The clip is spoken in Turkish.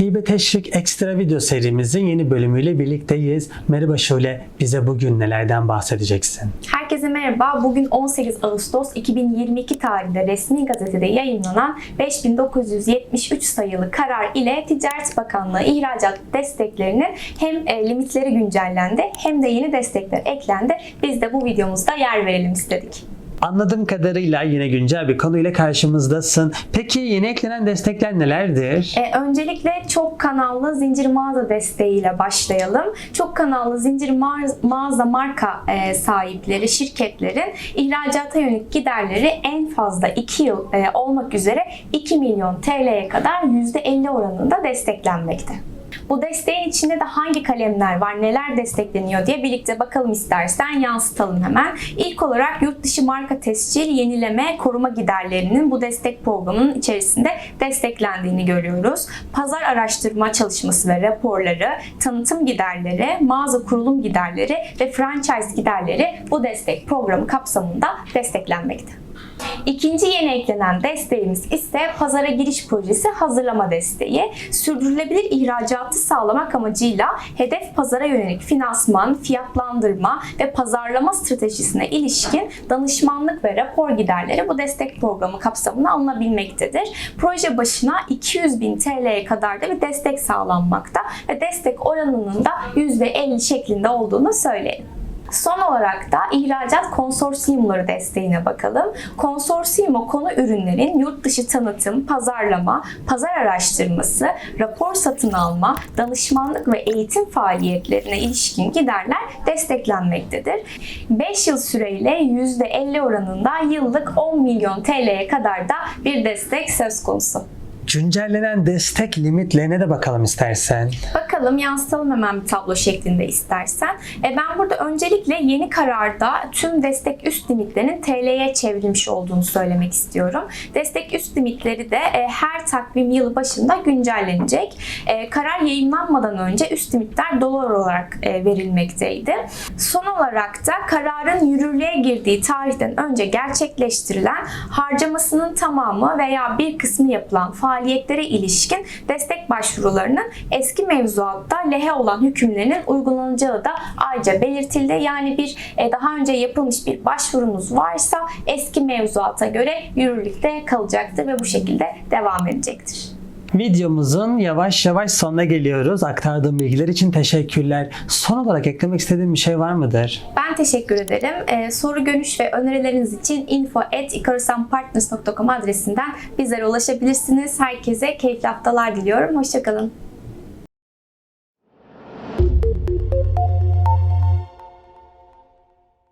Hibe Teşvik Ekstra video serimizin yeni bölümüyle birlikteyiz. Merhaba Şule, bize bugün nelerden bahsedeceksin? Herkese merhaba. Bugün 18 Ağustos 2022 tarihinde resmi gazetede yayınlanan 5973 sayılı karar ile Ticaret Bakanlığı ihracat desteklerinin hem e, limitleri güncellendi hem de yeni destekler eklendi. Biz de bu videomuzda yer verelim istedik. Anladığım kadarıyla yine güncel bir konuyla karşımızdasın. Peki yeni eklenen destekler nelerdir? E, öncelikle çok kanallı zincir mağaza desteğiyle başlayalım. Çok kanallı zincir ma- mağaza marka e, sahipleri, şirketlerin ihracata yönelik giderleri en fazla 2 yıl e, olmak üzere 2 milyon TL'ye kadar %50 oranında desteklenmekte. Bu desteğin içinde de hangi kalemler var, neler destekleniyor diye birlikte bakalım istersen yansıtalım hemen. İlk olarak yurt dışı marka tescil, yenileme, koruma giderlerinin bu destek programının içerisinde desteklendiğini görüyoruz. Pazar araştırma çalışması ve raporları, tanıtım giderleri, mağaza kurulum giderleri ve franchise giderleri bu destek programı kapsamında desteklenmekte. İkinci yeni eklenen desteğimiz ise pazara giriş projesi hazırlama desteği. Sürdürülebilir ihracatı sağlamak amacıyla hedef pazara yönelik finansman, fiyatlandırma ve pazarlama stratejisine ilişkin danışmanlık ve rapor giderleri bu destek programı kapsamına alınabilmektedir. Proje başına 200 bin TL'ye kadar da bir destek sağlanmakta ve destek oranının da %50 şeklinde olduğunu söyleyelim. Son olarak da ihracat konsorsiyumları desteğine bakalım. Konsorsiyuma konu ürünlerin yurt dışı tanıtım, pazarlama, pazar araştırması, rapor satın alma, danışmanlık ve eğitim faaliyetlerine ilişkin giderler desteklenmektedir. 5 yıl süreyle %50 oranında yıllık 10 milyon TL'ye kadar da bir destek söz konusu. Güncellenen destek limitlerine de bakalım istersen. Bakalım yansıtalım hemen bir tablo şeklinde istersen. E ben burada öncelikle yeni kararda tüm destek üst limitlerinin TL'ye çevrilmiş olduğunu söylemek istiyorum. Destek üst limitleri de e, her takvim yılı başında güncellenecek. E, karar yayınlanmadan önce üst limitler dolar olarak e, verilmekteydi. Son olarak da kararın yürürlüğe girdiği tarihten önce gerçekleştirilen harcamasının tamamı veya bir kısmı yapılan faaliyetlere ilişkin destek başvurularının eski mevzuatta lehe olan hükümlerinin uygulanacağı da ayrıca belirtildi. Yani bir e, daha önce yapılmış bir başvurunuz varsa eski mevzuata göre yürürlükte kalacaktır ve bu şekilde devam edecektir. Videomuzun yavaş yavaş sonuna geliyoruz. Aktardığım bilgiler için teşekkürler. Son olarak eklemek istediğin bir şey var mıdır? Ben teşekkür ederim. Ee, soru, görüş ve önerileriniz için info.ikarusanpartners.com adresinden bizlere ulaşabilirsiniz. Herkese keyifli haftalar diliyorum. Hoşçakalın.